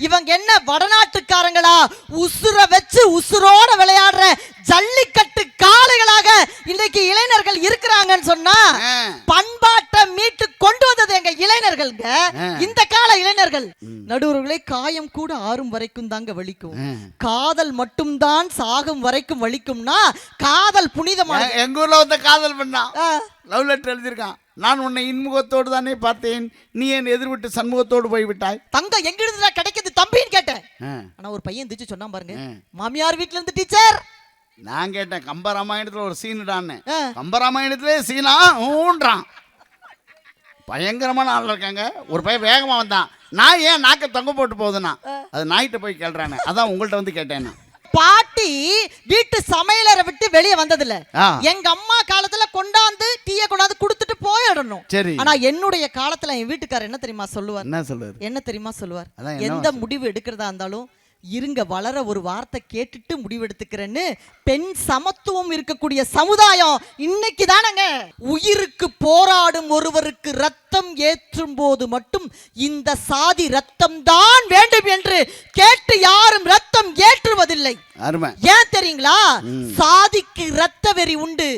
இவங்க என்ன வடநாட்டுக்காரங்களா? உசுர வச்சு உசுரோட விளையாடுற ஜல்லிக்கட்டு காளைகளாக இன்னைக்கு இளைஞர்கள் இருக்கிறாங்கன்னு சொன்னா ஆ. பண்பாட்டை மீட்டு கொண்டு வந்தது எங்க இளைஞர்கள்ங்க ஆ. இந்த கால இளைஞர்கள் நடுவர்களே காயம் கூட ஆறும் வரைக்கும் தாங்க வலிக்கும். காதல் மட்டும்தான் சாகும் வரைக்கும் வலிக்கும்னா காதல் புனிதமான எங்க ஊர்ல வந்து காதல் பண்ணான் ஆ. Love letter எழுதியிருக்கான். நான் உன்னை இன்முகத்தோடு தானே பார்த்தேன். நீ என் எதிர்விட்டு சண்முகத்தோடு போய்விட்டாய். தங்கம் எங்க இருந்து கிடைக்குது தம்பின்னு கேட்டேன். ஆனா ஒரு பையன் திச்சு சொன்னா பாருங்க. மாமியார் வீட்ல இருந்து டீச்சர். நான் கேட்டேன் கம்பராமாயணத்துல ஒரு சீனுடான்னு. கம்பராமாயணத்திலே சீனா ஊன்றான். பயங்கரமான ஆள் இருக்காங்க. ஒரு பையன் வேகமா வந்தான். நான் ஏன் நாக்க தொங்க போட்டு போகுதுன்னா? அது நாய்கிட்ட போய் கேள்றானே. அதான் உங்கள்ட்ட வந்து கேட்டேன். பாட்டி வீட்டு சமையலறை விட்டு வெளியே வந்ததில்ல. எங்க அம்மா காலத்துல கொண்டாந்து டீயை கொண்டாந்து கொடுத்துட்டு போயிடணும். சரி. ஆனா என்னுடைய காலத்துல என் வீட்டுக்காரர் என்ன தெரியுமா சொல்லுவார்? என்ன சொல்லுது என்ன தெரியுமா சொல்லுவார்? எந்த முடிவு எடுக்கிறதா இருந்தாலும் இருங்க வளர ஒரு வார்த்தை கேட்டுட்டு முடிவெடுத்துக்கிறேன்னு பெண் சமத்துவம் இருக்கக்கூடிய சமுதாயம் இன்னைக்கு தானங்க உயிருக்கு போராடும் ஒருவருக்கு ரத்தம் ஏற்றும் போது மட்டும் இந்த சாதி ரத்தம் தான் வேண்டும் என்று கேட்டு யாரும் ரத்தம் ஏற்றுவதில்லை. ஏன் தெரியுங்களா? சாதிக்கு ரத்த வெறி உண்டு.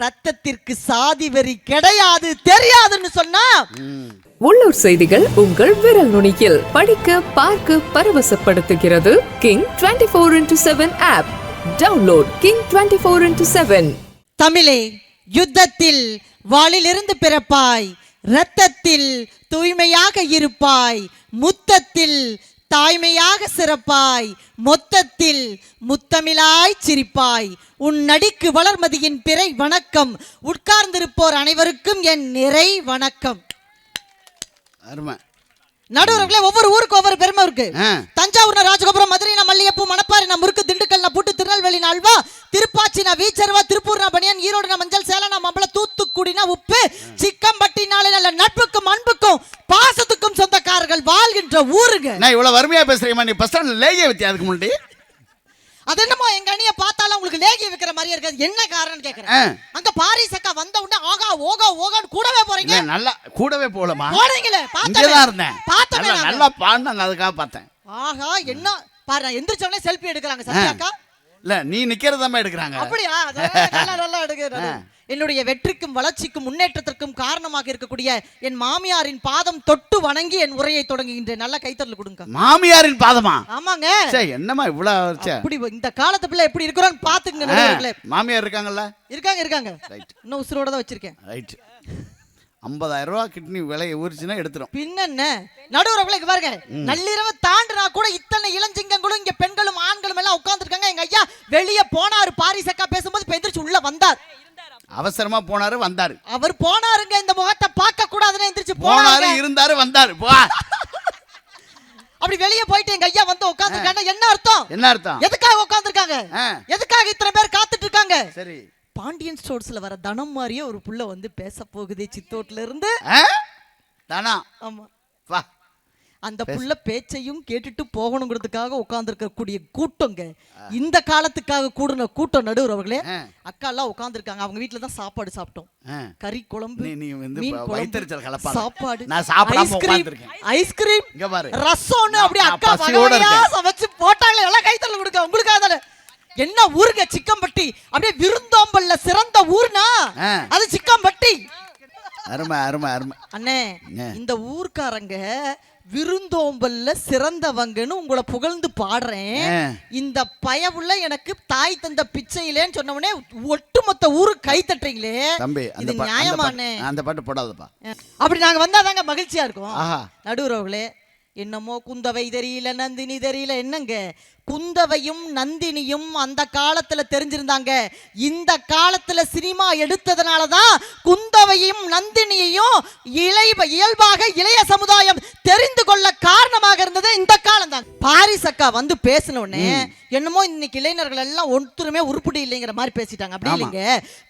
ரத்தத்திற்கு சாதி வெறி கிடையாது தெரியாதுன்னு சொன்னா. உள்ளூர் செய்திகள் உங்கள் விரல் நுனியில் படிக்க பார்க்க பரவசப்படுத்துகிறது. King twenty four into seven app download King twenty four into seven தமிழே யுத்தத்தில் வாளிலிருந்து பிறப்பாய். இரத்தத்தில் தூய்மையாக இருப்பாய் முத்தத்தில் தாய்மையாக சிறப்பாய் மொத்தத்தில் முத்தமிழாய் சிரிப்பாய். உன் நடிக்கு வளர்மதியின் பிறை வணக்கம். உட்கார்ந்திருப்போர் அனைவருக்கும் என் நிறை வணக்கம். நடுவர்களே ஒவ்வொரு ஊருக்கு ஒவ்வொரு பெருமை இருக்கு. ஆ. தஞ்சாவூர்னா ராஜகோபுரம் மதுரைனா மல்லிகைப்பூ மணப்பாறைனா முறுக்கு திண்டுக்கல்னா புட்டு திருநெல்வேலினா அல்வா திருப்பாச்சினா வீச்சருவா திருப்பூர்னா பனியன் ஈரோடுனா மஞ்சள் சேலனா மம்பளம் தூத்துக்குடினா உப்பு சிக்கம்பட்டினாலே நல்ல நட்புக்கும் அன்புக்கும் பாசத்துக்கும் சொந்தக்காரர்கள் வாழ்கின்ற ஊருங்க. நான் இவ்வளவு வறுமையா பேசுறீங்க நீ பஸ் லேகிய வச்சு அதுக்கு முன்னாடி? அது என்னமோ எங்க அணிய பார்த்தாலும் உங்களுக்கு லேகி வைக்கிற மாதிரியே இருக்காது என்ன காரணம் கேக்குறேன். அங்க பாரிஸ் அக்கா வந்த உடனே ஆகா ஓகா ஓகான்னு கூடவே போறீங்க. நல்லா கூடவே போகலமா போறீங்களே இங்கதான் இருந்தேன். பார்த்தமே நல்லா பாடினாங்க அதுக்காக பார்த்தேன். ஆஹா என்ன? பாரு எந்திரிச்ச உடனே செல்ஃபி எடுக்கறாங்க சத்யாக்கா இல்ல நீ நிக்கிறதாம எடுக்கிறாங்க. அப்படியா? நல்லா நல்லா எடுக்கிறது என்னுடைய வெற்றிக்கும் வளர்ச்சிக்கும் முன்னேற்றத்திற்கும் காரணமாக இருக்கக்கூடிய என் மாமியாரின் பாதம் தொட்டு வணங்கி என் உரையை தொடங்குகின்றேன். நல்லா கைத்தறல் கொடுங்க. மாமியாரின் பாதமா? ஆமாங்க. சே என்னம்மா இவ்வளவு அப்படி இந்த காலத்து பிள்ளை எப்படி இருக்கிறோன்னு நடுவர்களே மாமியார் இருக்காங்கல்ல? இருக்காங்க இருக்காங்க. ரைட் இன்னும் உசுரோட தான் வச்சிருக்கேன். ரைட் ஐம்பதாயிரம் ரூபா கிட்னி விலையை ஊறிச்சுன்னா எடுத்துரும். பின்ன என்ன நடுவர்களே இங்க பாருங்க. நள்ளிரவு தாண்டினா கூட இத்தனை இளஞ்சிங்கங்களும் இங்க பெண்களும் ஆண்களும் எல்லாம் உட்கார்ந்துருக்காங்க. எங்க ஐயா வெளிய போனாரு. பாரிஸ் அக்கா பேசும்போது இப்ப எந்திரிச்சு உள்ள வந்தார். அவசரமா போனாரு வந்தாரு. அவர் போனாருங்க. இந்த முகத்தை பார்க்க கூடாதுன்னு எந்திரிச்சு போனாரு இருந்தாரு வந்தாரு. போ. அப்படி வெளிய போயிட்டு எங்க ஐயா வந்து உட்கார்ந்துருக்காங்க என்ன அர்த்தம்? என்ன அர்த்தம்? எதுக்காக உட்கார்ந்துருக்காங்க? ஆ, எதுக்காக இத்தனை பேர் காத்துட்டு இருக்காங்க? சரி. பாண்டியன் ஸ்டோர்ஸ்ல வர தனம் மாதிரியே ஒரு புள்ள வந்து பேச போகுது சித்தோட்ல இருந்து? தானா? ஆமா. வா. அந்த புள்ள பேச்சையும் கேட்டுட்டு போகணுங்கிறதுக்காக உட்கார்ந்துருக்கக்கூடிய கூட்டங்க. இந்த காலத்துக்காக கூடுன கூட்டம் நடுவுறவர்களே ஆ, அக்கா எல்லாம் உட்கார்ந்துருக்காங்க. அவங்க வீட்ல தான் சாப்பாடு சாப்பிட்டோம். கறி குழம்பு மீன் குழம்பு. சாப்பாடு ஐஸ்கிரீம். ஐஸ்கிரீம் இங்க பாரு. ரசம்னு அப்படியே அக்கா. சமைச்சு போட்டாங்களே எல்லாம் கைத்தல கொடுக்க. உங்களுக்காக தானே? என்ன ஊருங்க சிக்கம்பட்டி? அப்படியே விருந்தோம்பல்ல சிறந்த ஊர்னா. அது சிக்கம்பட்டி. அருமை அருமை அருமை. அண்ணே? இந்த ஊர்க்காரங்க விருந்தோம்பல்ல சிறந்தவங்கன்னு உங்களை புகழ்ந்து பாடுறேன். இந்த பயவுள்ள எனக்கு தாய் தந்த பிச்சையிலேன்னு சொன்ன உடனே ஒட்டுமொத்த ஊரு கை தட்டுறீங்களே. தம்பி அந்த இது நியாயமானே பாட்டு- அந்த பாட்டு போடாதப்பா. அப்படி நாங்க வந்தாதாங்க மகிழ்ச்சியா இருக்கும். ஆஹா. நடுவுறவுகளே என்னமோ குந்தவை தெரியல நந்தினி தெரியல என்னங்க? குந்தவையும் நந்தினியும் அந்த காலத்துல தெரிஞ்சிருந்தாங்க. இந்த காலத்துல சினிமா எடுத்ததுனால தான் குந்தவையும் நந்தினியையும் இலை இயல்பாக இளைய சமுதாயம் தெரிந்து கொள்ள காரணமாக இருந்தது இந்த காலம் தான் பாரிஸ் அக்கா வந்து பேசின உடனே என்னமோ இன்னைக்கு இளைஞர்கள் எல்லாம் ஒருத்தருமே உருப்படி இல்லைங்கிற மாதிரி பேசிட்டாங்க. அப்படி. இல்லைங்க.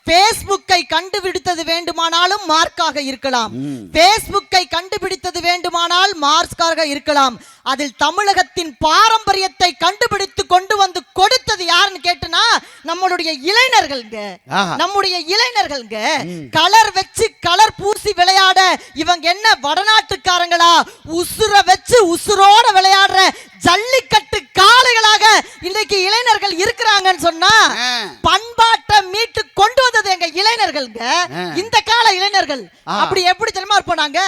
பேஸ்புக்கை கண்டுபிடித்தது வேண்டுமானாலும் மார்க்காக இருக்கலாம். பேஸ்புக்கை கண்டுபிடித்தது வேண்டுமானால் மார்க்காக இருக்கலாம். அதில் தமிழகத்தின் பாரம்பரியத்தை கண்டுபிடித்து கொண்டு வந்து கொடுத்தது யாருன்னு கேட்டுனா நம்மளுடைய இளைஞர்கள்ங்க. நம்முடைய இளைஞர்கள்ங்க கலர் வச்சு கலர் பூசி விளையாட இவங்க என்ன வடநாட்டுக்காரங்களா உசுர வச்சு உசுரோட விளையாடுற ஜல்லிக்கட்டு காளைகளாக இன்னைக்கு இளைஞர்கள் இருக்கிறாங்கன்னு சொன்னா. பண்பாட்டை மீட்டு கொண்டு வந்தது எங்க இளைஞர்கள்ங்க. இந்த கால இளைஞர்கள். அப்படி எப்படி தெரியுமா இருப்போம் நாங்க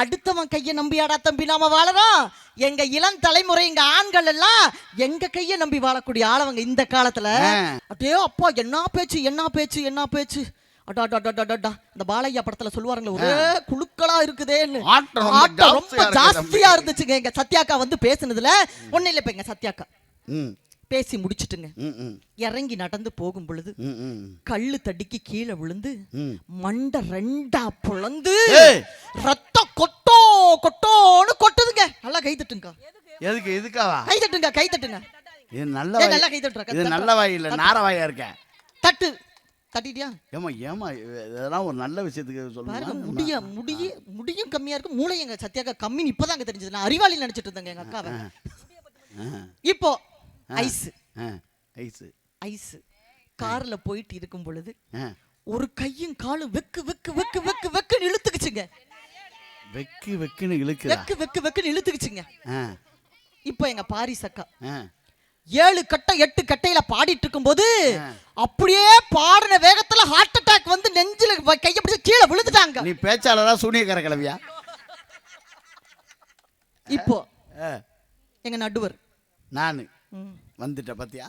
அடுத்தவன் கையை நம்பியாடா தம்பி நாம வாழறோம் எங்க இளம் தலைமுறை எங்க ஆண்கள் எல்லாம் எங்க கையை நம்பி வாழக்கூடிய ஆளவங்க இந்த காலத்துல அப்படியே அப்பா என்ன பேச்சு என்ன பேச்சு என்ன பேச்சு? அடா அடா, அடா, அடா, அடா. இந்த பாலையா படத்துல சொல்லுவாங்களே ஒரே குழுக்களா இருக்குதேன்னு. ஆட்டம் ரொம்ப ஜாஸ்தியா. இருந்துச்சுங்க. எங்க சத்யாக்கா வந்து பேசுனதுல ஒண்ணு இல்ல இப்ப எங்க சத்யாக்கா. பேசி முடிச்சிட்டுங்க. இறங்கி நடந்து போகும் பொழுது கல்லு தடிக்கு கீழே விழுந்து. மண்டை ரெண்டா புலந்து. ரத்தம் கொட்டோ கொட்டோன்னு கொட்டுதுங்க. நல்லா கை தட்டுங்க எதுக்கு எதுக்காவா கை தட்டுங்க கை தட்டுங்க. இது நல்ல நல்லா கை தட்டுறா, இது. நல்ல வாய் இல்ல நார வாயா இருக்க. தட்டு. தட்டிட்டியா? ஏமா ஏமா இதெல்லாம் ஒரு நல்ல விஷயத்துக்கு சொல்லுங்க முடிய முடிய முடியும் கம்மியா இருக்கு மூளை எங்க சத்யாக்கா கம்மின்னு இப்பதாங்க தெரிஞ்சது. நான் அறிவாளி நினைச்சிட்டு இருந்தேங்க எங்க அக்காவை. இப்போ ஐஸ் ஐஸ் ஐஸ் கார்ல போயிட்டு இருக்கும் பொழுது ஒரு கையும் காலும் வெக்கு வெக்கு வெக்கு வெக்கு வெக்குன்னு இழுத்துக்குச்சுங்க. வெக்கு வெக்குன்னு இழுக்குதா? வெக்கு வெக்கு வெக்குன்னு இழுத்துக்குச்சுங்க. இப்போ எங்க பாரிஸ் அக்கா. ஏழு கட்டை எட்டு கட்டையில பாடிட்டு இருக்கும்போது அப்படியே பாடின வேகத்துல ஹார்ட் அட்டாக் வந்து நெஞ்சில கைய பிடிச்சு கீழே விழுந்துட்டாங்க. நீ பேச்சாளரா சூனியக்கார கிளவியா இப்போ எங்க நடுவர். நானு. ம். வந்துட்டேன் பாத்தியா?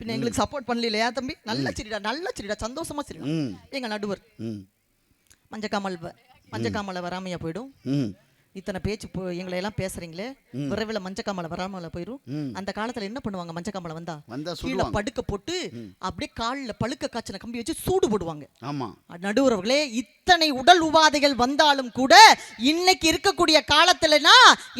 பின்ன எங்களுக்கு சப்போர்ட் பண்ணலையா தம்பி? நல்ல சிரிடா நல்ல சிரிடா சந்தோஷமா சிரிடா. எங்க நடுவர். ம். மஞ்சக்காமல் மஞ்சக்காமலை வராமையா போயிடும். இத்தனை பேச்சு எங்களை எல்லாம் பேசுறீங்களே? விரைவில் மஞ்சக்காமலை வராமல போயிடும் ம். அந்த காலத்துல என்ன பண்ணுவாங்க? மஞ்சக்காமலை வந்தா? கீழே படுக்க போட்டு அப்படியே காலில் பழுக்க காய்ச்சின கம்பி வச்சு சூடு போடுவாங்க. ஆமா. நடுவர்களே இத்தனை உடல் உபாதைகள் வந்தாலும் கூட இன்னைக்கு இருக்கக்கூடிய காலத்துலனா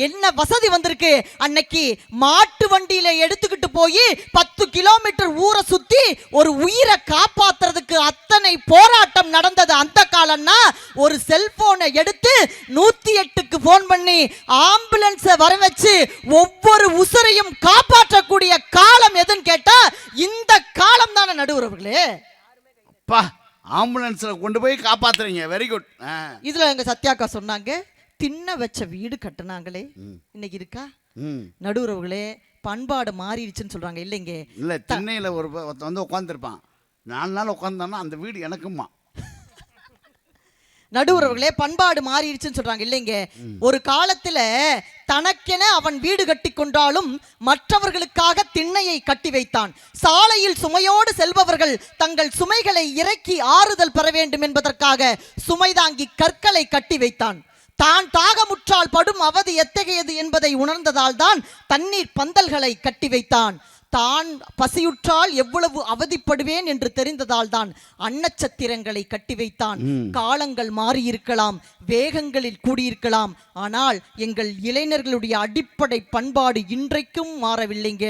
என்ன வசதி வந்திருக்கு? அன்னைக்கு மாட்டு வண்டியில எடுத்துக்கிட்டு போய் பத்து கிலோமீட்டர் ஊரை சுத்தி ஒரு உயிரை காப்பாத்துறதுக்கு அத்தனை போராட்டம் நடந்தது அந்த காலம்னா ஒரு செல்போனை எடுத்து நூத்தி எட்டுக்கு போன் பண்ணி ஆம்புலன்ஸை வர வச்சு ஒவ்வொரு உசுரையும் காப்பாற்றக்கூடிய காலம் எதுன்னு கேட்டா இந்த காலம் தானே நடுவுறவர்களே. அப்பா ஆம்புலன்ஸ்ல கொண்டு போய் காப்பாத்துறீங்க. வெரி குட் இதுல எங்க சத்யாக்கா சொன்னாங்க தின்ன வச்ச வீடு கட்டுனாங்களே இன்னைக்கு இருக்கா? ம். நடுவுறவுகளே பண்பாடு மாறிடுச்சுன்னு சொல்றாங்க. இல்லைங்க. இல்ல திண்ணையில ஒரு வந்து உட்காந்துருப்பான் நாலு நாள் உட்காந்தான்னா அந்த வீடு எனக்குமா நடுவுறவுகளே பண்பாடு மாறிடுச்சுன்னு சொல்றாங்க இல்லைங்க. ஒரு காலத்துல தனக்கென அவன் வீடு கட்டி கொண்டாலும் மற்றவர்களுக்காக திண்ணையை கட்டி வைத்தான். சாலையில் சுமையோடு செல்பவர்கள் தங்கள் சுமைகளை இறக்கி ஆறுதல் பெற வேண்டும் என்பதற்காக சுமைதாங்கி கற்களை கட்டி வைத்தான். தான் தாகமுற்றால் படும் அவதி எத்தகையது என்பதை உணர்ந்ததால் தான் தண்ணீர் பந்தல்களை கட்டி வைத்தான். தான் பசியுற்றால் எவ்வளவு அவதிப்படுவேன் என்று தெரிந்ததால் தான் அன்னச்சத்திரங்களை கட்டி வைத்தான். காலங்கள் மாறியிருக்கலாம் வேகங்களில் கூடியிருக்கலாம். ஆனால் எங்கள் இளைஞர்களுடைய அடிப்படை பண்பாடு இன்றைக்கும் மாறவில்லைங்க.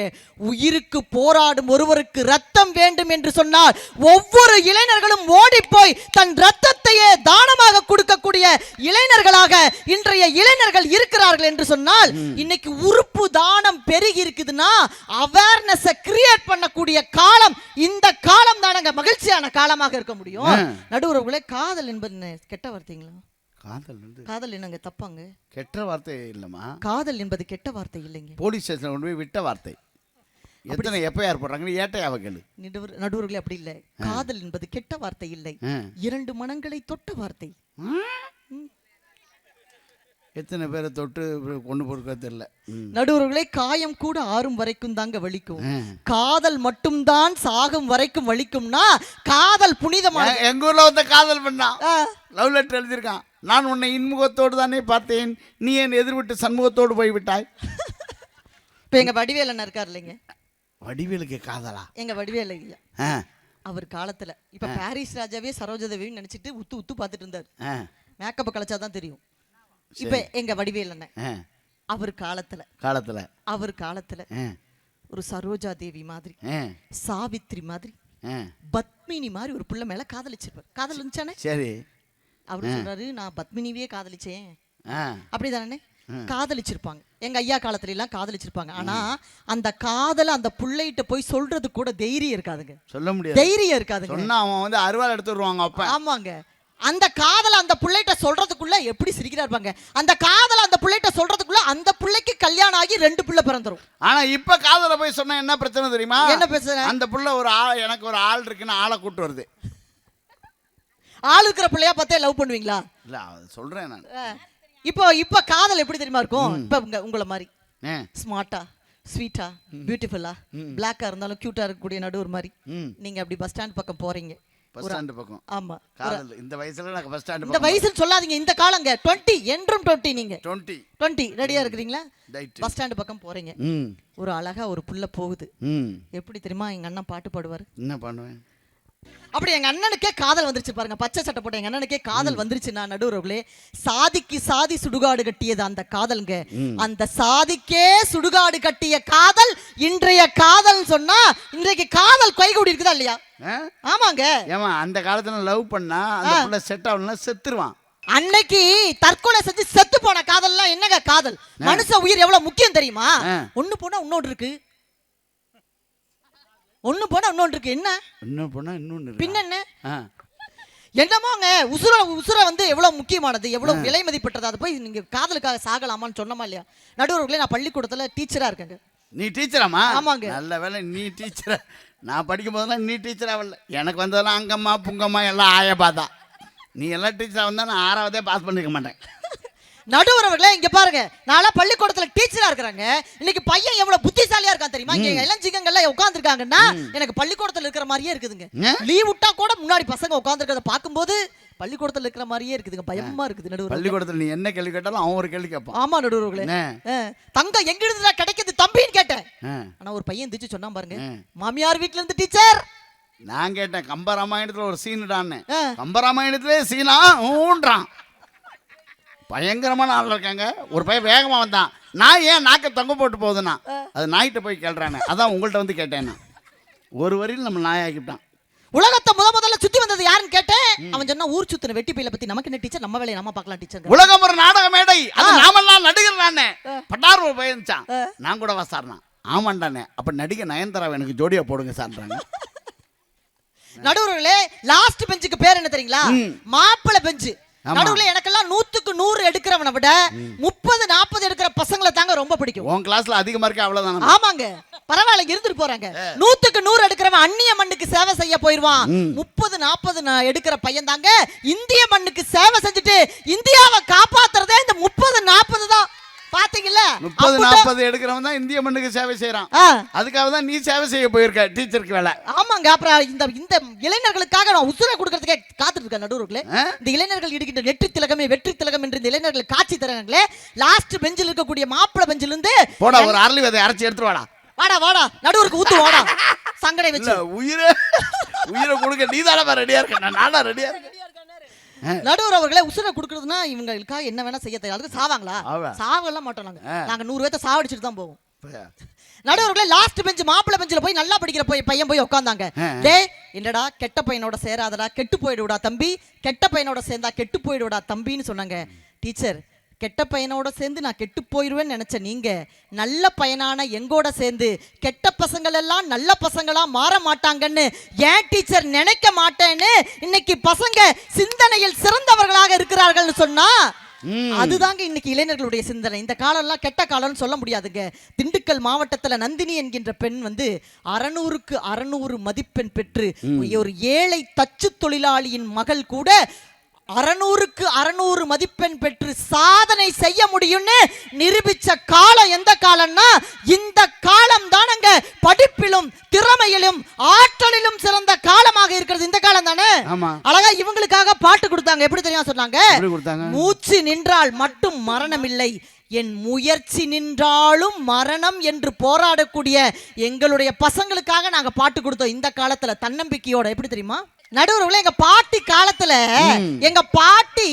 உயிருக்கு போராடும் ஒருவருக்கு ரத்தம் வேண்டும் என்று சொன்னால் ஒவ்வொரு இளைஞர்களும் ஓடிப்போய் தன் ரத்தத்தையே தானமாக கொடுக்கக்கூடிய இளைஞர்களாக இன்றைய இளைஞர்கள் இருக்கிறார்கள் என்று சொன்னால் இன்னைக்கு உறுப்பு தானம் பெருகி இருக்குதுன்னா அவேர்னஸை கிரியேட் பண்ணக்கூடிய காலம் இந்த காலம் தானங்க மகிழ்ச்சியான காலமாக இருக்க முடியும். நடுவுறவுகளே காதல் என்பது கெட்ட வார்த்தைங்களா? காதல் வந்து காதல் என்னங்க தப்பாங்க? கெட்ட வார்த்தை இல்லைம்மா. காதல் என்பது கெட்ட வார்த்தை இல்லைங்க. போலீஸ் ஸ்டேஷனில் கொண்டு போய் விட்ட வார்த்தை. எத்தனை எஃப்ஐஆர் போடுறாங்கன்னு ஏட்டையாவை கேளு. நடுவர் நடுவர்களே அப்படி இல்லை. காதல் என்பது கெட்ட வார்த்தை இல்லை. இரண்டு மனங்களை தொட்ட வார்த்தை. எத்தனை பேரை தொட்டு கொண்டு போயிருக்க தெரியல. நடுவர்களே காயம் கூட ஆறும் வரைக்கும் தாங்க வலிக்கும். காதல் மட்டும்தான் சாகும் வரைக்கும் வலிக்கும்னா காதல் புனிதமான எங்க ஊர்ல வந்து காதல் பண்ணான் லவ் லெட்டர் எழுதியிருக்கான். நான் உன்னை இன்முகத்தோடு தானே பார்த்தேன். நீ என் எதிர்விட்டு சண்முகத்தோடு போய் விட்டாய் இப்ப எங்க வடிவேலன் இருக்கார் இல்லைங்க? வடிவேலுக்கு காதலா? எங்க வடிவேலு ஐயா அவர் காலத்துல. இப்ப பாரிஸ் ராஜாவே சரோஜதேவின்னு நினைச்சிட்டு உத்து உத்து பார்த்துட்டு இருந்தார். ஆ. மேக்கப் கலைச்சாதான் தெரியும். இப்ப எங்க வடிவேலன் ஆ. அவர் காலத்துல. காலத்தில். அவர் காலத்துல ஒரு சரோஜா தேவி மாதிரி சாவித்ரி மாதிரி பத்மினி மாதிரி ஒரு பிள்ளை மேல காதலிச்சிருப்பார். காதல் இருந்துச்சானே சரி. அவர் சொல்றாரு நான் பத்மினிவே காதலிச்சேன். அப்படிதானே காதலிச்சிருப்பாங்க. எங்க ஐயா காலத்துல எல்லாம் காதலிச்சிருப்பாங்க. ஆனா அந்த காதல அந்த புள்ளைகிட்ட போய் சொல்றது கூட தைரியம் இருக்காதுங்க. சொல்ல முடியாது. தைரியம் இருக்காதுங்க. சொன்னா அவன் வந்து அருவாள் எடுத்து வருவாங்க அப்ப. ஆமாங்க. அந்த காதல அந்த புள்ளைகிட்ட சொல்றதுக்குள்ள எப்படி சிரிக்கிறா இருப்பாங்க அந்த காதல அந்த புள்ளைகிட்ட சொல்றதுக்குள்ள அந்த புள்ளைக்கு கல்யாணம் ஆகி ரெண்டு பிள்ளை பிறந்துரும். ஆனா இப்ப காதல போய் சொன்னா என்ன பிரச்சனை தெரியுமா? என்ன பிரச்சனை? அந்த புள்ள ஒரு ஆள் எனக்கு ஒரு ஆள் இருக்குன்னு ஆளை கூட்டு வருது. ஆள் இருக்கிற பிள்ளையா பார்த்தே லவ் பண்ணுவீங்களா? இல்ல அது சொல்றேன் நான். இப்போ இப்போ காதல் எப்படி தெரியுமா இருக்கும்? இப்போ உங்க உங்களை மாதிரி. ஸ்மார்ட்டா ஸ்வீட்டா பியூட்டிஃபுல்லா பிளாக்கா இருந்தாலும் கியூட்டா இருக்கக்கூடிய நடுவர் மாதிரி. நீங்க அப்படி பஸ் ஸ்டாண்ட் பக்கம் போறீங்க. பஸ் ஸ்டாண்டு பக்கம். ஆமா. காதல் இந்த வயசுல எனக்கு பஸ் ஸ்டாண்டு இந்த வயசுன்னு சொல்லாதீங்க இந்த காலங்க. டுவெண்ட்டி என்றும் டுவெண்ட்டி நீங்க. டுவெண்ட்டி டுவெண்ட்டி ரெடியா இருக்கிறீங்களா? ரைட் பஸ் ஸ்டாண்டு பக்கம் போறீங்க. ஒரு அழகா ஒரு புள்ள போகுது. எப்படி தெரியுமா எங்க அண்ணன் பாட்டு பாடுவாரு? என்ன பண்ணுவேன் அப்படி எங்க அண்ணனுக்கே காதல் வந்துருச்சு பாருங்க. பச்சை சட்டை போட்ட எங்க அண்ணனுக்கே காதல் வந்துருச்சு நான் நடுவுறவுகளே. சாதிக்கு சாதி சுடுகாடு கட்டியது அந்த காதல்ங்க. அந்த சாதிக்கே சுடுகாடு கட்டிய காதல் இன்றைய காதல் சொன்னா இன்றைக்கு காதல் கைகூடி இருக்குதா இல்லையா? ஆமாங்க. ஏமா அந்த காலத்துல லவ் பண்ணா அந்த புள்ள செட் ஆகலன்னா செத்துருவான். அன்னைக்கு தற்கொலை செஞ்சு செத்து போன காதல்லாம் என்னங்க காதல்? மனுஷ உயிர் எவ்வளவு முக்கியம் தெரியுமா. ஒண்ணு போனா இன்னொன்று இருக்கு. ஒண்ணு போனா இன்னொன்று இருக்கு. என்ன? இன்னும் போனா இன்னொன்னு பின்ன என்ன என்னமோங்க உசுர உசுர வந்து எவ்வளவு முக்கியமானது எவ்வளவு விலை மதிப்பட்டது அதை போய் நீங்க காதலுக்காக சாகலாமான்னு சொன்னமா இல்லையா? நடுவர்களே நான் பள்ளிக்கூடத்துல டீச்சரா இருக்கேங்க. நீ டீச்சராமா ஆமாங்க. நல்ல வேலை நீ டீச்சரா நான் படிக்கும் போதெல்லாம் நீ டீச்சரா வரல. எனக்கு வந்ததெல்லாம் அங்கம்மா புங்கம்மா எல்லாம் ஆய பார்த்தா நீ எல்லாம் டீச்சரா வந்தா நான் ஆறாவதே பாஸ் பண்ணிருக்க மாட்டேன். நடுவரவர்களே இங்க பாருங்க. நான்லாம் பள்ளிக்கூடத்துல டீச்சரா இருக்கிறாங்க. இன்னைக்கு பையன் எவ்வளவு புத்திசாலியா இருக்கான் தெரியுமா? இங்க இளஞ்சிங்கங்கள்லாம் உட்காந்துருக்காங்கன்னா எனக்கு பள்ளிக்கூடத்துல இருக்கிற மாதிரியே இருக்குதுங்க? லீவ் விட்டா கூட முன்னாடி பசங்க உட்காந்துருக்கிறத பார்க்கும்போது பள்ளிக்கூடத்துல இருக்கிற மாதிரியே இருக்குதுங்க. பயமா இருக்குது நடுவர் பள்ளிக்கூடத்துல நீ என்ன கேள்வி கேட்டாலும் அவன் ஒரு கேள்வி கேட்பான். ஆமா நடுவர்களே? தங்கம் எங்க இருந்துடா கிடைக்குது தம்பின்னு கேட்டேன். ஆனா ஒரு பையன் எந்திரிச்சு சொன்னான் பாருங்க. மாமியார் வீட்ல இருந்து டீச்சர் நான் கேட்டேன் கம்பராமாயணத்துல ஒரு சீனுடான்னு ஆ. கம்பராமாயணத்திலே சீனா ஊன்றான். பயங்கரமான ஆள் இருக்காங்க. ஒரு பையன் வேகமா வந்தான். நான் ஏன் நாக்க தொங்க போட்டு போகுதுன்னா? அது நாய்கிட்ட போய் கேள்றானே. அதான் உங்கள்கிட்ட வந்து கேட்டேன் நான் ஒரு வரியில் நம்ம நாயாக்கிட்டான் உலகத்தை முத முதல்ல சுத்தி வந்தது யாருன்னு கேட்டேன்? அவன் சொன்னா ஊர் சுத்தின வெட்டி பையில பத்தி நமக்கு என்ன டீச்சர்? நம்ம வேலையை நம்ம பார்க்கலாம் டீச்சர். உலகம் ஒரு நாடக மேடை. அது நாமெல்லாம் நடிகர் நானே. பட்டார் ஒரு பையன் இருந்துச்சான். நான் கூட வாசாருனா ஆமாண்டானே. அப்ப நடிகை நயன்தாரா எனக்கு ஜோடியா போடுங்க சார்ன்றாங்க நடுவர்களே லாஸ்ட் பெஞ்சுக்கு பேர் என்ன தெரியுங்களா? மாப்பிளை பெஞ்சு. நடுவுல எனக்கெல்லாம் நூத்துக்கு நூறு எடுக்கிறவனை விட முப்பது நாற்பது எடுக்கிற பசங்களை தாங்க ரொம்ப பிடிக்கும். உன் கிளாஸ்ல அதிகமா இருக்கு அவ்வளவுதான் ஆமாங்க. பரவாயில்ல இருந்துட்டு போறாங்க. நூத்துக்கு நூறு எடுக்கிறவன் அந்நிய மண்ணுக்கு சேவை செய்ய போயிருவான். முப்பது நாற்பது எடுக்கிற பையன் தாங்க இந்திய மண்ணுக்கு சேவை செஞ்சுட்டு இந்தியாவை காப்பாத்துறதே இந்த முப்பது நாற்பது தான். பாத்தீங்கல்ல? முப்பது நாற்பது எடுக்கிறவன் தான் இந்திய மண்ணுக்கு சேவை செய்யறான் அதுக்காக தான் நீ சேவை செய்ய போயிருக்க டீச்சருக்கு வேலை. ஆமாங்க அப்புறம் இந்த இந்த இளைஞர்களுக்காக நான் உசுரை கொடுக்கறதுக்கே காத்துட்டு இருக்கேன் நடுவர்களே? இந்த இளைஞர்கள் இடுகின்ற நெற்றி திலகமே வெற்றி திலகம் என்று இந்த இளைஞர்கள் காட்சி தராங்களே. லாஸ்ட் பெஞ்சில் இருக்கக்கூடிய மாப்பிளை பெஞ்சில இருந்து போடா ஒரு அரளி விதை அரைச்சி எடுத்துட்டு வாடா. வாடா வாடா. நடுவருக்கு ஊத்து வாடா. சங்கடை வச்சு. உயிரை உயிரை கொடுக்க நீ தானே ரெடியா இருக்க? நானா ரெடியா இருக்கேன். நடுவர் அவர்களே உசுரை கொடுக்கறதுனா இவங்களுக்காக என்ன வேணா செய்ய தயார். சாவாங்களா. சாவெல்லாம் மாட்டோம் நாங்க. நாங்க நூறு பேர்த்த சாவடிச்சிட்டு தான் போவோம். நடுவர்களே லாஸ்ட் பெஞ்ச் மாப்பிளை பெஞ்சில் போய் நல்லா படிக்கிற போய் பையன் போய் உட்காந்தாங்க. டேய் என்னடா கெட்ட பையனோட சேராதடா கெட்டு போயிடுடா தம்பி. கெட்ட பையனோட சேர்ந்தா கெட்டு போயிடுடா தம்பின்னு சொன்னாங்க. டீச்சர் கெட்ட பையனோட சேர்ந்து நான் கெட்டு போயிடுவேன்னு நினைச்ச நீங்க நல்ல பையனான எங்கோட சேர்ந்து கெட்ட பசங்கள் எல்லாம் நல்ல பசங்களா மாற மாட்டாங்கன்னு ஏன் டீச்சர் நினைக்க மாட்டேன்னு இன்னைக்கு பசங்க சிந்தனையில் சிறந்தவர்களாக இருக்கிறார்கள்னு சொன்னா. அதுதாங்க இன்னைக்கு இளைஞர்களுடைய சிந்தனை. இந்த காலம்லாம் கெட்ட காலம்னு சொல்ல முடியாதுங்க. திண்டுக்கல் மாவட்டத்துல நந்தினி என்கின்ற பெண் வந்து அறநூறுக்கு அறநூறு மதிப்பெண் பெற்று ஒரு ஏழை தச்சு தொழிலாளியின் மகள் கூட அறநூறுக்கு அறநூறு மதிப்பெண் பெற்று சாதனை செய்ய முடியும்னு நிரூபிச்ச காலம் எந்த காலம்னா இந்த காலம் தானங்க படிப்பிலும் திறமையிலும் ஆற்றலிலும் சிறந்த காலமாக இருக்கிறது. இந்த காலம் தானே அழகா இவங்களுக்காக பாட்டு கொடுத்தாங்க. எப்படி தெரியுமா சொன்னாங்க? மூச்சு நின்றால் மட்டும் மரணமில்லை என் முயற்சி நின்றாலும் மரணம் என்று போராடக்கூடிய எங்களுடைய பசங்களுக்காக நாங்க பாட்டு கொடுத்தோம். இந்த காலத்துல தன்னம்பிக்கையோட. எப்படி தெரியுமா? நடுவர்களே எங்க பாட்டி காலத்துல எங்க பாட்டி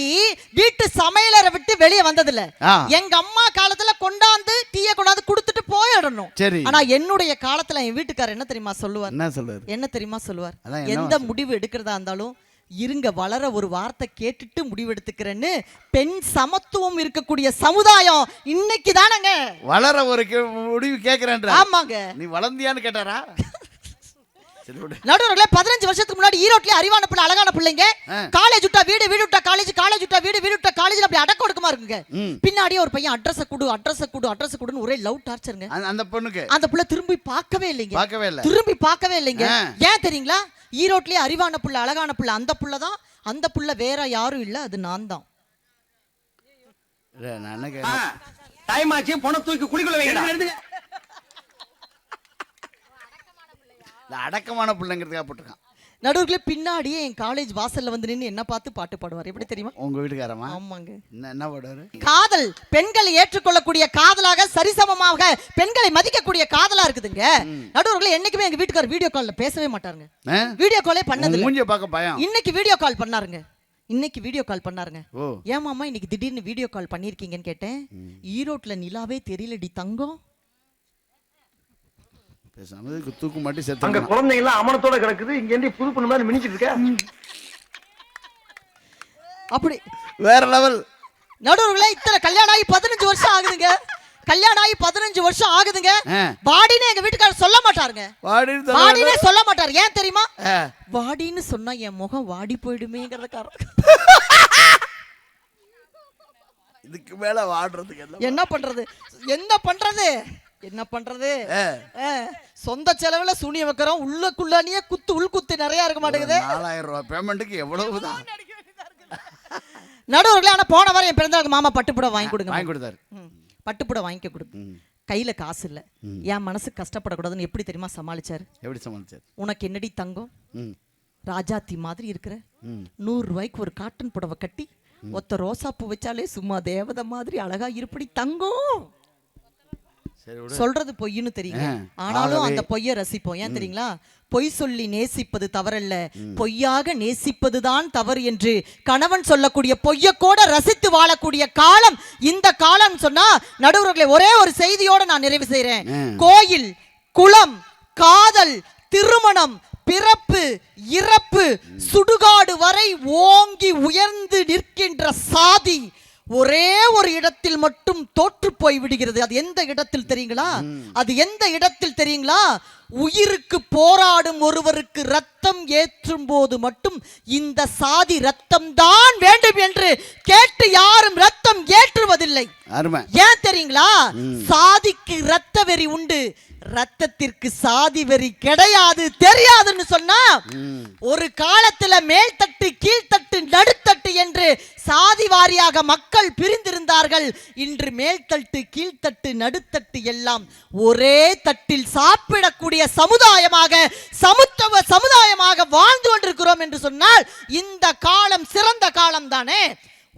வீட்டு சமையலறை விட்டு வெளியே வந்ததில்ல. எங்க அம்மா காலத்துல கொண்டாந்து டீயை கொண்டாந்து கொடுத்துட்டு போயிடணும். சரி. ஆனா என்னுடைய காலத்துல என் வீட்டுக்காரர் என்ன தெரியுமா சொல்லுவார்? என்ன சொல்லுது என்ன தெரியுமா சொல்லுவார்? எந்த முடிவு எடுக்கிறதா இருந்தாலும் இருங்க வளர ஒரு வார்த்தை கேட்டுட்டு முடிவெடுத்துக்கிறேன்னு பெண் சமத்துவம் இருக்கக்கூடிய சமுதாயம் இன்னைக்கு தானங்க வளர ஒரு முடிவு கேட்கிறேன்ற ஆமாங்க. நீ வளர்ந்தியான்னு கேட்டாரா? நடுவர்களே பதினஞ்சு வருஷத்துக்கு முன்னாடி ஈரோட்ல அறிவான பிள்ளை அழகான பிள்ளைங்க. காலேஜ் விட்டா வீடு வீடு விட்டா காலேஜ் காலேஜ் விட்டா வீடு வீடு விட்டா காலேஜ் அப்படி அடக்க ஒடுக்கமா இருக்குங்க. பின்னாடியே ஒரு பையன் அட்ரஸ் கொடு அட்ரஸ் கொடு அட்ரஸ் கொடுன்னு ஒரே லவ் டார்ச்சருங்க அந்த- பொண்ணுக்கு. அந்த புள்ள திரும்பி பார்க்கவே இல்லைங்க. பார்க்கவே இல்லை. திரும்பி பார்க்கவே இல்லைங்க. ஏன் தெரியுங்களா? ஈரோட்லயே அறிவான புள்ள அழகான புள்ள அந்த புள்ள தான். அந்த புள்ள வேற யாரும் இல்ல அது நான் தான். டைம் ஆச்சு பொண்ணை தூக்கி குடிக்குள்ள வைங்கடா. இந்த அடக்கமான பிள்ளைங்கிறதுக்காக போட்டிருக்கான். நடுவுக்குள்ள பின்னாடியே என் காலேஜ் வாசல்ல வந்து நின்னு என்ன பார்த்து பாட்டு பாடுவார். எப்படி தெரியுமா? உங்க வீட்டுக்காரமா ஆமாங்க. என்ன என்ன போடுவாரு? காதல். பெண்களை ஏற்றுக்கொள்ளக்கூடிய காதலாக சரிசமமாக பெண்களை மதிக்கக்கூடிய காதலா இருக்குதுங்க. நடுவர்களே என்னைக்குமே எங்க வீட்டுக்காரர் வீடியோ கால்ல பேசவே மாட்டாருங்க? வீடியோ காலே பண்ணது. மூஞ்சிய பார்க்க பயம். இன்னைக்கு வீடியோ கால் பண்ணாருங்க. இன்னைக்கு வீடியோ கால் பண்ணாருங்க. ஏமாமா இன்னைக்கு திடீர்னு வீடியோ கால் பண்ணிருக்கீங்கன்னு கேட்டேன். ஈரோட்ல நிலாவே தெரியலடி தங்கம். பேசாம தூக்கு மாட்டி அங்க செத்து குழந்தைங்க எல்லாம் அமனத்தோட கிடக்குது இங்க இருந்து புது பொண்ணு மாதிரி மினிச்சிட்டு இருக்க அப்படி வேற லெவல் நடுவர்களே இத்தனை கல்யாணம் ஆகி பதினஞ்சு வருஷம் ஆகுதுங்க. கல்யாணம் ஆகி பதினஞ்சு வருஷம் ஆகுதுங்க. வாடின்னு எங்க வீட்டுக்காரர் சொல்ல மாட்டாருங்க. வாடி வாடினே சொல்ல மாட்டார். ஏன் தெரியுமா. வாடின்னு சொன்னா என் முகம் வாடி போயிடுமேங்கிறத காரணம். இதுக்கு மேல வாடுறதுக்கு எல்லாம் என்ன பண்றது? என்ன பண்றது? என்ன பண்றது? சொந்த செலவுல சூனிய வைக்கிறோம் உள்ளுக்குள்ளானியே குத்து உள் குத்து நிறைய இருக்க மாட்டேங்குது. நாலாயிரம் ரூபாய் பேமெண்ட்டுக்கு எவ்வளவுதான்? நடுவர்களே ஆனா போன வாரம் என் பிறந்தநாளுக்கு மாமா பட்டுப்புடவை வாங்கி கொடுங்க வாங்கி கொடுத்தாரு. ம், பட்டுப்புடவை வாங்கி கொடு ம். கையில காசு இல்ல. என் மனசு கஷ்டப்படக்கூடாதுன்னு எப்படி தெரியுமா சமாளிச்சாரு? எப்படி சமாளிச்சார்? உனக்கு என்னடி தங்கம்? ராஜாத்தி மாதிரி இருக்கிற நூறு ரூபாய்க்கு ஒரு காட்டன் புடவை கட்டி ஒத்த ரோசா பூ வச்சாலே சும்மா தேவதை மாதிரி அழகா இருப்படி தங்கம். சொல்றது பொய்ன்னு தெரியுங்க. ஆனாலும் அந்த பொய்யை ரசிப்போம். ஏன் தெரியுங்களா? பொய் சொல்லி நேசிப்பது தவறல்ல. பொய்யாக நேசிப்பதுதான் தவறு என்று கணவன் சொல்லக்கூடிய பொய்ய கூட ரசித்து வாழக்கூடிய காலம். இந்த காலம் சொன்னா நடுவர்களை ஒரே ஒரு செய்தியோட நான் நிறைவு செய்றேன். ஆ. கோயில் குளம் காதல் திருமணம் பிறப்பு இறப்பு சுடுகாடு வரை ஓங்கி உயர்ந்து நிற்கின்ற சாதி ஒரே ஒரு இடத்தில் மட்டும் தோற்று போய் விடுகிறது. அது எந்த இடத்தில் தெரியுங்களா? அது எந்த இடத்தில் தெரியுங்களா? உயிருக்கு போராடும் ஒருவருக்கு ரத்தம் ஏற்றும் போது மட்டும் இந்த சாதி ரத்தம் தான் வேண்டும் என்று கேட்டு யாரும் ரத்தம் ஏற்றுவதில்லை. ஏன் தெரியுங்களா? சாதிக்கு ரத்த வெறி உண்டு. ரத்தத்திற்கு சாதி வெறி கிடையாது தெரியாதுன்னு சொன்னா ஒரு காலத்துல மேல்தட்டு கீழ்த்தட்டு என்று சாதி வாரியாக மக்கள் பிரிந்திருந்தார்கள். இன்று மேல்தட்டு கீழ்த்தட்டு நடுத்தட்டு எல்லாம் ஒரே தட்டில் சாப்பிடக்கூடிய சமுதாயமாக சமுத்துவ சமுதாயமாக வாழ்ந்து கொண்டிருக்கிறோம் என்று சொன்னால் இந்த காலம் சிறந்த காலம் தானே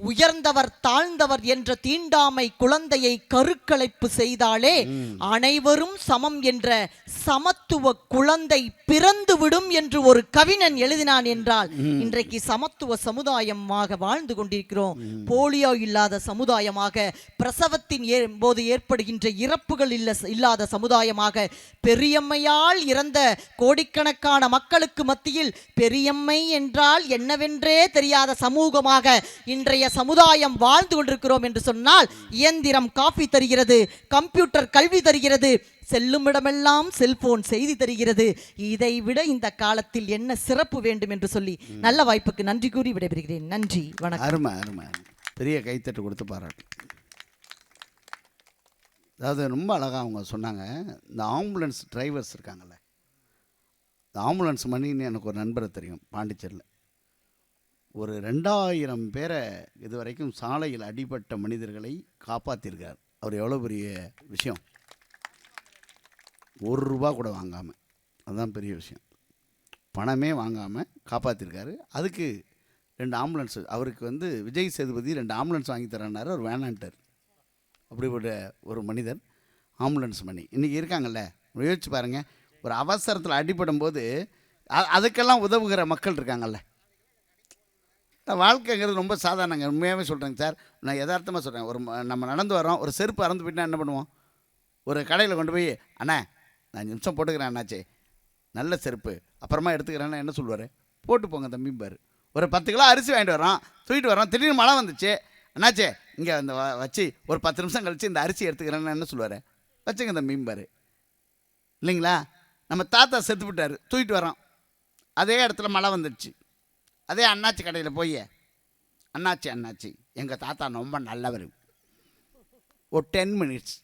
உயர்ந்தவர் தாழ்ந்தவர் என்ற தீண்டாமை குழந்தையை கருக்கலைப்பு செய்தாலே அனைவரும் சமம் என்ற சமத்துவ குழந்தை பிறந்துவிடும் என்று ஒரு கவிஞன் எழுதினான் என்றால் இன்றைக்கு சமத்துவ சமுதாயமாக வாழ்ந்து கொண்டிருக்கிறோம். போலியோ இல்லாத சமுதாயமாக பிரசவத்தின் போது ஏற்படுகின்ற இறப்புகள் இல்ல இல்லாத சமுதாயமாக பெரியம்மையால் இறந்த கோடிக்கணக்கான மக்களுக்கு மத்தியில் பெரியம்மை என்றால் என்னவென்றே தெரியாத சமூகமாக இன்றைய சமுதாயம் வாழ்ந்து கொண்டிருக்கிறோம் என்று சொன்னால் இயந்திரம் காஃபி தருகிறது கம்ப்யூட்டர் கல்வி தருகிறது செல்லுமிடமெல்லாம் செல்போன் செய்தி தருகிறது. இதை விட இந்த காலத்தில் என்ன சிறப்பு வேண்டும் என்று சொல்லி நல்ல வாய்ப்புக்கு நன்றி கூறி விடைபெறுகிறேன். நன்றி வணக்கம். அருமை அருமை பெரிய கைத்தட்டு கொடுத்து பாராட்டு. அதாவது ரொம்ப அழகாக அவங்க சொன்னாங்க. இந்த ஆம்புலன்ஸ் டிரைவர்ஸ் இருக்காங்கல்ல. இந்த ஆம்புலன்ஸ் மணின்னு எனக்கு ஒரு நண்பரை தெரியும் பாண்டிச்சேரியில். ஒரு ரெண்டாயிரம் பேரை இதுவரைக்கும் சாலையில் அடிபட்ட மனிதர்களை காப்பாற்றிருக்கார் அவர் எவ்வளோ பெரிய விஷயம்? ஒரு ரூபா கூட வாங்காமல் அதுதான் பெரிய விஷயம். பணமே வாங்காமல் காப்பாற்றிருக்காரு அதுக்கு ரெண்டு ஆம்புலன்ஸ். அவருக்கு வந்து விஜய் சேதுபதி ரெண்டு ஆம்புலன்ஸ் வாங்கி தரேன்னாரு. அவர் வேணான்ட்டார். அப்படிப்பட்ட ஒரு மனிதர் ஆம்புலன்ஸ் மணி. இன்றைக்கி இருக்காங்கல்ல? யோசிச்சு பாருங்கள் ஒரு அவசரத்தில் அடிபடும் போது அதுக்கெல்லாம் உதவுகிற மக்கள் இருக்காங்கல்ல? வாழ்க்கைங்கிறது ரொம்ப சாதாரணங்க. உண்மையாகவே சொல்கிறேங்க சார். நான் யதார்த்தமாக சொல்கிறேன் ஒரு நம்ம நடந்து வரோம் ஒரு செருப்பு அறந்து போயிட்டா என்ன பண்ணுவோம்? ஒரு கடையில் கொண்டு போய் அண்ணா நான் அஞ்சு நிமிஷம் போட்டுக்கிறேன் அண்ணாச்சே. நல்ல செருப்பு. அப்புறமா எடுத்துக்கிறேன்னா என்ன சொல்லுவார்? போட்டு போங்க தம்பிம்பார் ஒரு பத்து கிலோ அரிசி வாங்கிட்டு வரோம் தூக்கிட்டு வரோம் திடீர்னு மழை வந்துச்சு. அண்ணாச்சே இங்கே அந்த வ- வச்சு ஒரு பத்து நிமிஷம் கழிச்சு இந்த அரிசி எடுத்துக்கிறேன்னு என்ன சொல்லுவார்? வச்சுங்க தம்பிம்பார் இல்லைங்களா? நம்ம தாத்தா செத்து விட்டார் தூக்கிட்டு வரோம் அதே இடத்துல மழை வந்துடுச்சு. அதே அண்ணாச்சி கடையில் போய் அண்ணாச்சி அண்ணாச்சி எங்கள் தாத்தா ரொம்ப நல்லவர். ஒரு டென் மினிட்ஸ்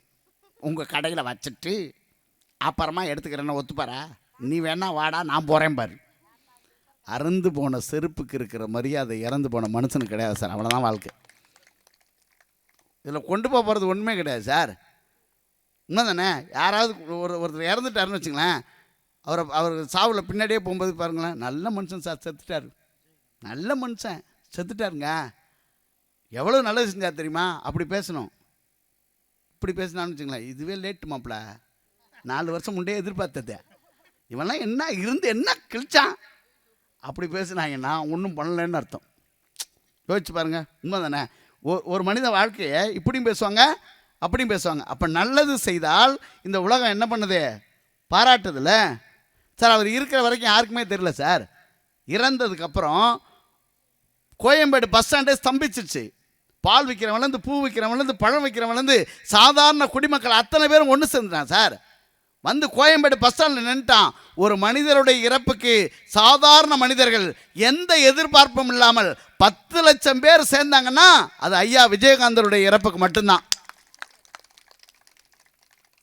உங்கள் கடையில் வச்சுட்டு அப்புறமா எடுத்துக்கிறேன்னு ஒத்துப்பாரா? நீ வேணா வாடா நான் போகிறேன் பாரு. அறுந்து போன செருப்புக்கு இருக்கிற மரியாதை இறந்து போன மனுஷனுக்கு கிடையாது சார். அவ்வளோதான் வாழ்க்கை. இதில் கொண்டு போக போகிறது ஒன்றுமே கிடையாது சார். இன்னும் தானே யாராவது ஒரு ஒருத்தர் இறந்துட்டாருன்னு வச்சுங்களேன் அவரை அவர் சாவில் பின்னாடியே போகும்போது பாருங்களேன் நல்ல மனுஷன் சார் செத்துட்டார். நல்ல மனுஷன். செத்துட்டாருங்க. எவ்வளோ நல்லது செஞ்சார் தெரியுமா? அப்படி பேசணும். இப்படி பேசினான்னு வச்சுங்களேன் இதுவே லேட்டு மாப்பிள்ள நாலு வருஷம் முன்னே எதிர்பார்த்தது. இவன்லாம் என்ன இருந்து என்ன கிழிச்சான்? அப்படி பேசினாங்கன்னா ஒன்றும் பண்ணலைன்னு அர்த்தம். யோசிச்சு பாருங்க. உண்மை தானே ஒரு மனித வாழ்க்கையை இப்படியும் பேசுவாங்க அப்படியும் பேசுவாங்க. அப்போ நல்லது செய்தால் இந்த உலகம் என்ன பண்ணுது? பாராட்டுதில்ல சார் அவர் இருக்கிற வரைக்கும் யாருக்குமே தெரியல சார். இறந்ததுக்கப்புறம் கோயம்பேடு பஸ் ஸ்டாண்டே ஸ்தம்பிச்சிருச்சு. பால் விற்கிறவன்லேருந்து பூ விற்கிறவன்லேருந்து பழம் விற்கிறவன்லேருந்து சாதாரண குடிமக்கள் அத்தனை பேரும் ஒன்று சேர்ந்துட்டான் சார். வந்து கோயம்பேடு பஸ் ஸ்டாண்டில் நின்றுட்டான் ஒரு மனிதருடைய இறப்புக்கு சாதாரண மனிதர்கள் எந்த எதிர்பார்ப்பும் இல்லாமல் பத்து லட்சம் பேர் சேர்ந்தாங்கன்னா அது ஐயா விஜயகாந்தருடைய இறப்புக்கு மட்டும்தான்.